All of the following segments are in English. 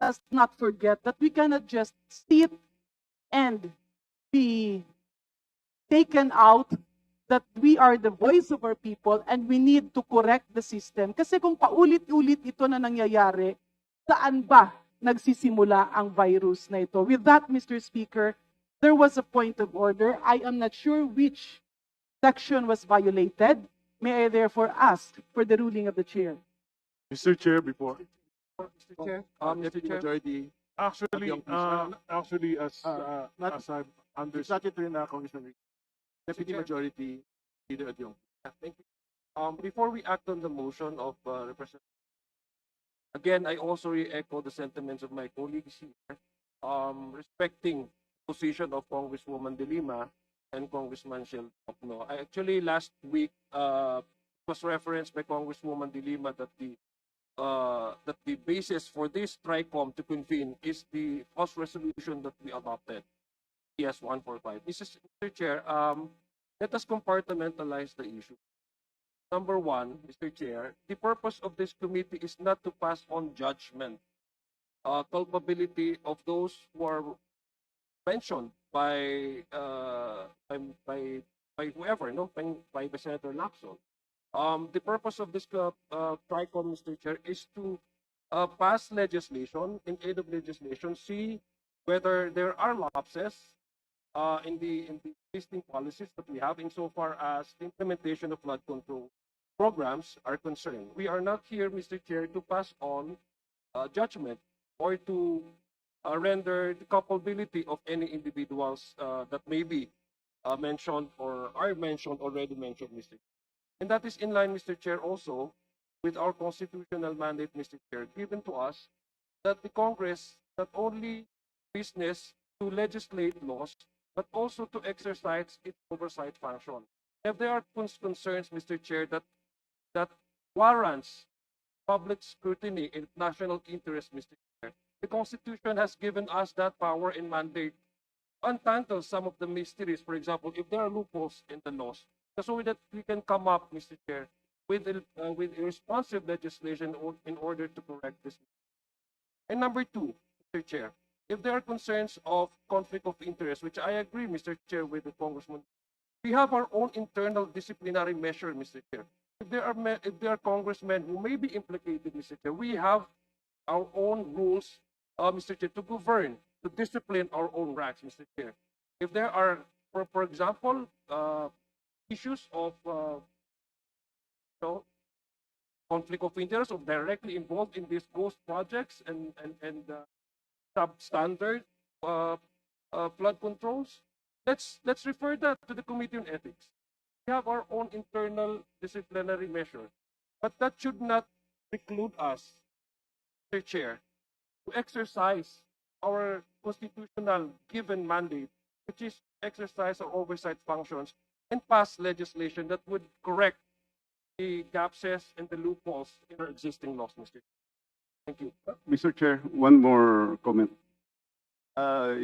us not forget that we cannot just sit and be taken out that we are the voice of our people and we need to correct the system. Kasi kung paulit-ulit ito na nangyayari, saan ba nagsisimula ang virus na ito? With that, Mr. Speaker, there was a point of order. I am not sure which section was violated. May I therefore ask for the ruling of the chair? Mr. Chair, before. Mr. Chair, Uh, um, Mr. Deputy Chair. Majority, Actually, uh, actually, as, Uh, uh, not- as I'm under, It's not your turn na, Congressman Deputy Chair. Majority Leader Adjong. Yeah, Thank you. Um, before we act on the motion of uh, Representative, again, I also re-echo the sentiments of my colleagues here, um, respecting position of Congresswoman De Lima and Congressman Shel Tocno. I actually last week uh, was referenced by Congresswoman De Lima that the uh, that the basis for this TRICOM to convene is the House resolution that we adopted, PS 145. Mrs. Mr. Chair, um, let us compartmentalize the issue. Number one, Mr. Chair, the purpose of this committee is not to pass on judgment, uh, culpability of those who are mentioned by, uh, by, by, by whoever, no, by, by Senator Lacson. Um, the purpose of this, uh, uh, TRICOM, Mr. Chair, is to, uh, pass legislation, in aid of legislation, see whether there are lapses, uh, in the, in the existing policies that we have insofar as the implementation of flood control programs are concerned. We are not here, Mr. Chair, to pass on uh, judgment or to uh, render the culpability of any individuals uh, that may be uh, mentioned or are mentioned, already mentioned, Mr. And that is in line, Mr. Chair, also with our constitutional mandate, Mr. Chair, given to us that the Congress not only business to legislate laws, but also to exercise its oversight function. If there are concerns, Mr. Chair, that that warrants public scrutiny in national interest, Mr. Chair, the Constitution has given us that power and mandate untangle some of the mysteries. For example, if there are loopholes in the laws, so that we can come up, Mr. Chair, with uh, with responsive legislation in order to correct this. And number two, Mr. Chair, if there are concerns of conflict of interest, which I agree, Mr. Chair, with the Congressman, we have our own internal disciplinary measure, Mr. Chair. If there are if there are congressmen who may be implicated, Mr. Chair, we have our own rules, uh, Mr. Chair, to govern, to discipline our own ranks, Mr. Chair. If there are, for, for example, uh, issues of, uh, you know, conflict of interest or directly involved in these ghost projects and, and, and, uh, substandard uh, uh, flood controls, let's let's refer that to the Committee on Ethics. We have our own internal disciplinary measure, but that should not preclude us, Mr. Chair, to exercise our constitutional given mandate, which is exercise our oversight functions and pass legislation that would correct the gaps and the loopholes in our existing laws, Mr. Thank you. Mr. Chair, one more comment. Uh,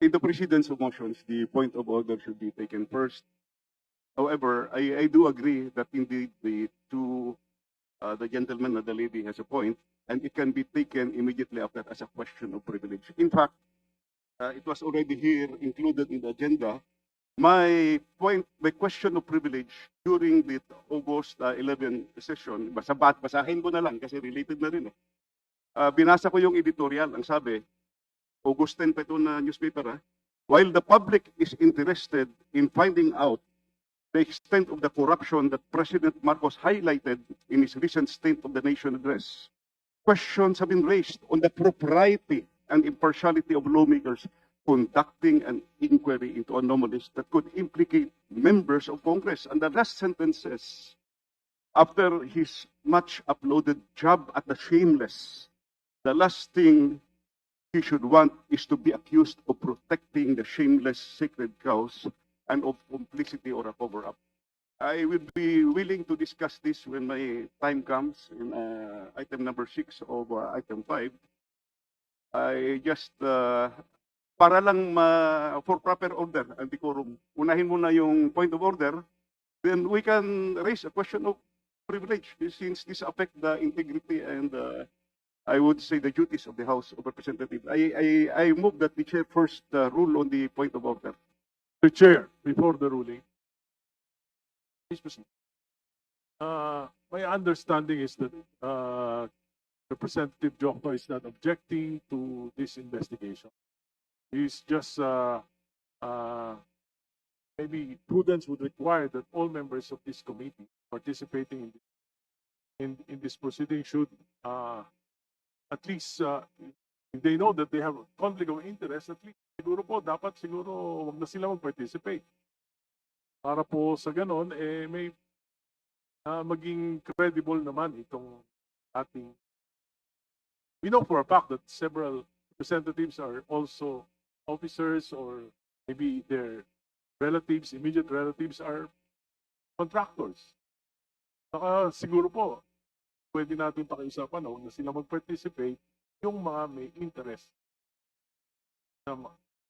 In the precedence of motions, the point of order should be taken first. However, I, I do agree that indeed the two, uh, the gentleman and the lady has a point, and it can be taken immediately after as a question of privilege. In fact, uh, it was already here included in the agenda. My point, my question of privilege during the August uh, 11 session, basa, basahin ko na lang kasi related na rin eh. Ah, binasa ko yung editorial, ang sabi, August 10 pa ito na newspaper ha, while the public is interested in finding out the extent of the corruption that President Marcos highlighted in his recent State of the Nation address, questions have been raised on the propriety and impartiality of lawmakers conducting an inquiry into anomalies that could implicate members of Congress. And the last sentence says, after his much uploaded job at the shameless, the last thing he should want is to be accused of protecting the shameless sacred cows and of complicity or a cover-up. I will be willing to discuss this when my time comes in uh, item number six of uh, item five. I just, uh, para lang ma, for proper order and decorum, unahin mo na yung point of order, then we can raise a question of privilege since this affect the integrity and uh, I would say the duties of the House of Representatives. I, I, I move that the chair first uh, rule on the point of order. Mr. Chair, before the ruling, Please proceed. uh, my understanding is that, uh, Representative Jokno is not objecting to this investigation. He's just, uh, uh, maybe prudence would require that all members of this committee participating in, in, in this proceeding should, uh, at least, uh, if they know that they have a conflict of interest, at least, siguro po, dapat siguro wag na sila mag-participate. Para po sa ganon, eh, may ah, maging credible naman itong ating we know for a fact that several representatives are also officers or maybe their relatives, immediate relatives are contractors. Saka siguro po, pwede natin pakiusapan na huwag na sila mag-participate yung mga may interest sa,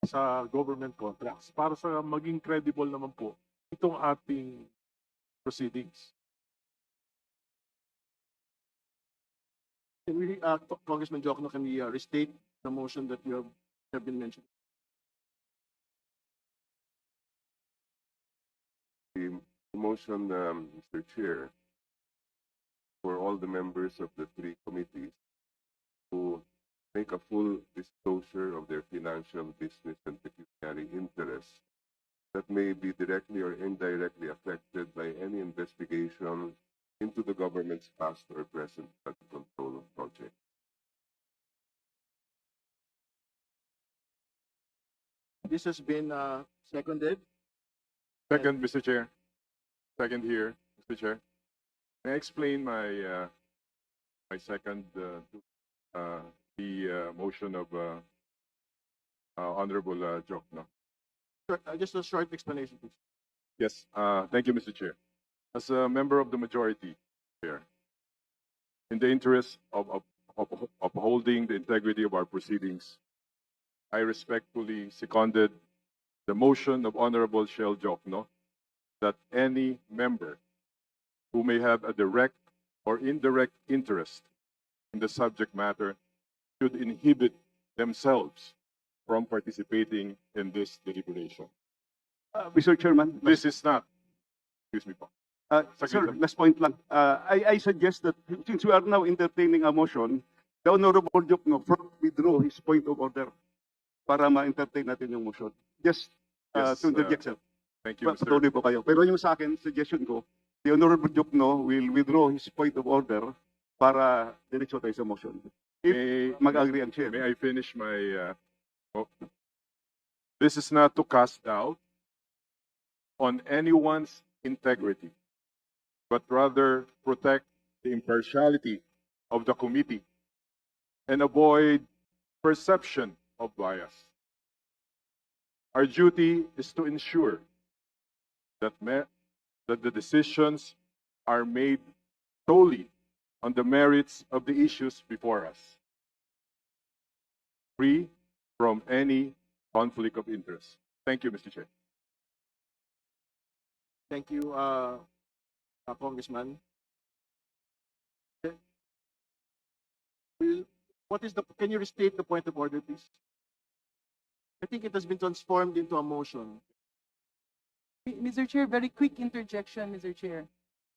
sa government contracts para sa maging credible naman po itong ating proceedings. Can we, uh, Congressman Jokno, can we uh, restate the motion that you have, have been mentioned? the motion, um, Mr. Chair, for all the members of the three committees to make a full disclosure of their financial, business, and pecuniary interests that may be directly or indirectly affected by any investigation into the government's past or present flood control project. This has been, uh, seconded. Second, Mr. Chair. Second here, Mr. Chair. May I explain my, uh, my second, uh, to, uh, the, uh, motion of, uh, uh, Honorable, uh, Jokno? Short- uh, Just a short explanation, please. Yes, uh, thank you, Mr. Chair. As a member of the majority here, in the interest of, of, of upholding the integrity of our proceedings, I respectfully seconded the motion of Honorable Shell Jokno that any member who may have a direct or indirect interest in the subject matter should inhibit themselves from participating in this deliberation. Uh, Mr. Chairman, This is not, excuse me po. Uh, sir, last point lang. Uh, I, I suggest that since we are now entertaining a motion, the Honorable Jokno first withdraw his point of order para ma-entertain natin yung motion. Just uh, Yes, to uh, interject, sir. Thank you, Mr. Patuloy po kayo. Pero yung sa akin, suggestion ko, the Honorable Jokno will withdraw his point of order para diretso tayo sa motion. If mag-agree ang chair. may I finish my, uh, oh. this is not to cast doubt on anyone's integrity, but rather protect the impartiality of the committee and avoid perception of bias. Our duty is to ensure that that the decisions are made solely on the merits of the issues before us, free from any conflict of interest. Thank you, Mr. Chair. Thank you, uh, Congressman. What is the, can you restate the point of order, please? I think it has been transformed into a motion. Mr. Chair, very quick interjection, Mr. Chair.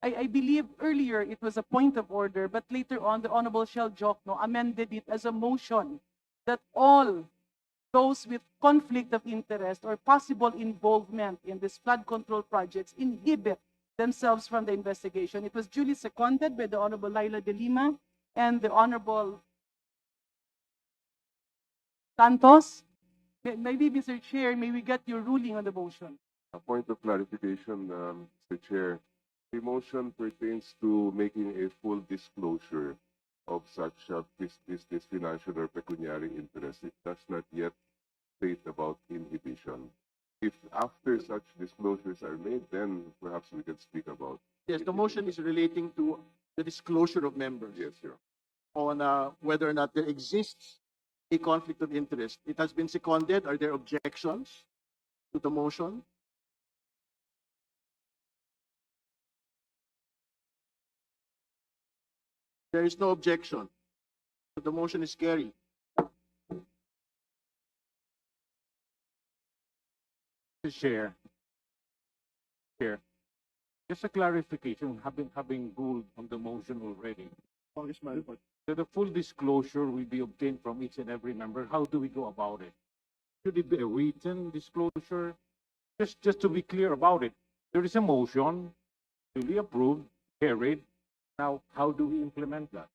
I, I believe earlier it was a point of order, but later on, the Honorable Shell Jokno amended it as a motion that all those with conflict of interest or possible involvement in this flood control projects inhibit themselves from the investigation. It was duly seconded by the Honorable Laila de Lima and the Honorable Santos. Maybe, Mr. Chair, may we get your ruling on the motion? A point of clarification, um, Mr. Chair. The motion pertains to making a full disclosure of such uh, bus- business, financial, or pecuniary interest. It does not yet state about inhibition. If after such disclosures are made, then perhaps we can speak about, Yes, the motion is relating to the disclosure of members yes, Your on uh, whether or not there exists a conflict of interest. It has been seconded. Are there objections to the motion? There is no objection. The motion is carried. Mr. Chair. Chair. Just a clarification, having, having ruled on the motion already. Congressman, So the full disclosure will be obtained from each and every member. How do we go about it? Should it be a written disclosure? Just, just to be clear about it. There is a motion, duly approved, carried. Now, how do we implement that?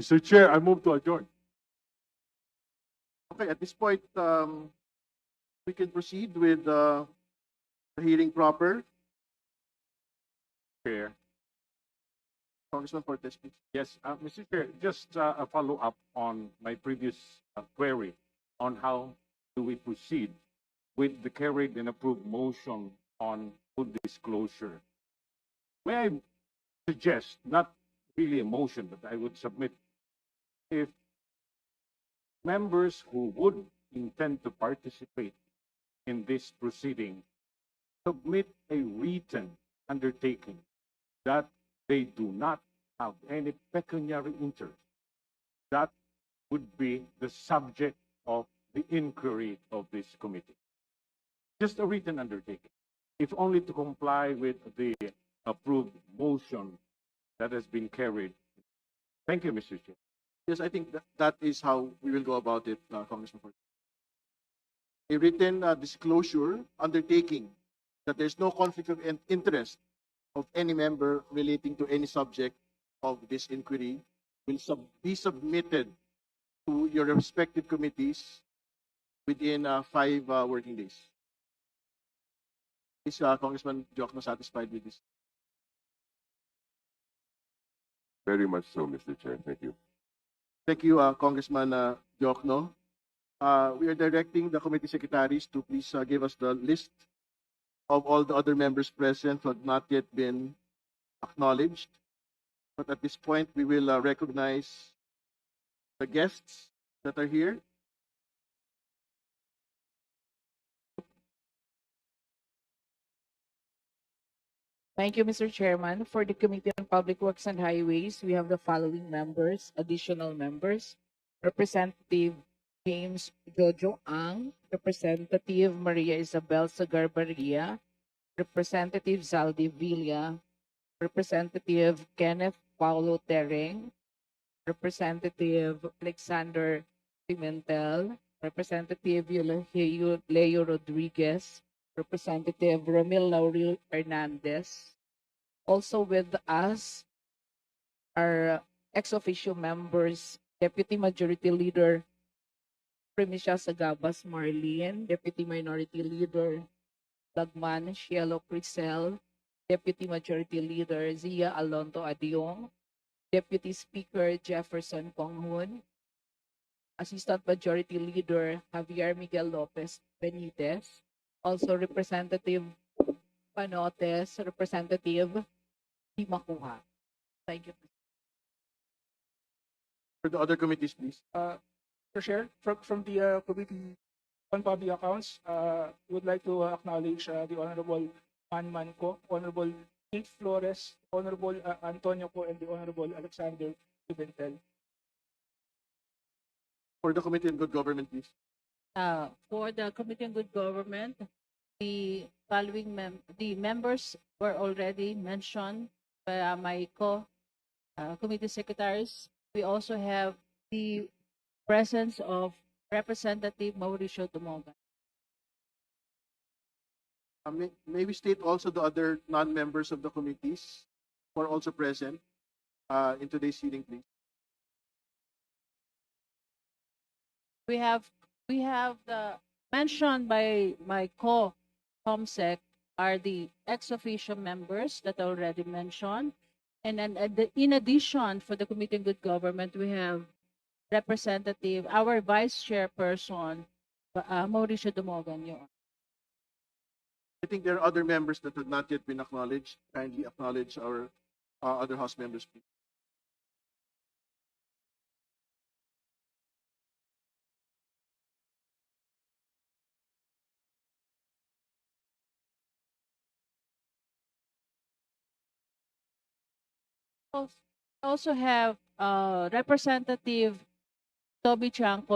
Mr. Chair, I move to adjourn. okay, at this point, um, we can proceed with, uh, the hearing proper. Chair. Congressman Cortez, please. Yes, uh, Mr. Chair, just uh, a follow-up on my previous uh, query on how do we proceed with the carried and approved motion on full disclosure. May I suggest, not really a motion, but I would submit if members who would intend to participate in this proceeding submit a written undertaking that they do not have any pecuniary interest. That would be the subject of the inquiry of this committee. Just a written undertaking, if only to comply with the approved motion that has been carried. Thank you, Mr. Chair. Yes, I think that, that is how we will go about it, uh, Congressman. A written uh, disclosure undertaking that there's no conflict of interest of any member relating to any subject of this inquiry will sub- be submitted to your respective committees within uh, five uh, working days. Is uh, Congressman Jokno satisfied with this? Very much so, Mr. Chair. Thank you. Thank you, uh, Congressman uh, Diokno. Uh, we are directing the committee secretaries to please uh, give us the list of all the other members present who have not yet been acknowledged. But at this point, we will uh, recognize the guests that are here. Thank you, Mr. Chairman. For the Committee on Public Works and Highways, we have the following members, additional members. Representative James Jojo Ang, Representative Maria Isabel Sagarbaria, Representative Zaldi Villa, Representative Kenneth Paulo Tereng, Representative Alexander Pimentel, Representative Leo Rodriguez, Representative Ramil Laurel Hernandez. Also with us are ex officio members, Deputy Majority Leader Primicia Sagabas Marlene, Deputy Minority Leader Lagman Cielo Crisel, Deputy Majority Leader Zia Alonto Adiong, Deputy Speaker Jefferson Conghun, Assistant Majority Leader Javier Miguel Lopez Benitez, also Representative Panotes, Representative Himakuha. Thank you. For the other committees, please. uh, Mr. Chair, from, from the uh, Committee on Public Accounts, uh, would like to acknowledge uh, the Honorable Man Manco, Honorable Keith Flores, Honorable uh, Antonio Co, and the Honorable Alexander Pimentel. For the Committee on Good Government, please. Uh, for the Committee on Good Government, the following mem- the members were already mentioned by uh, my co uh, committee secretaries. We also have the presence of Representative Mauricio Dumoga. Uh, may, may we state also the other non-members of the committees who are also present uh, in today's hearing, please? We have we have the mentioned by my co ComSec are the ex officio members that I already mentioned. And then the- in addition, for the Committee on Good Government, we have representative, our vice chairperson, uh, Mauricio Dumogan, Honor. I think there are other members that have not yet been acknowledged. Kindly acknowledge our uh, other House members, please. also have uh, Representative Toby Chanko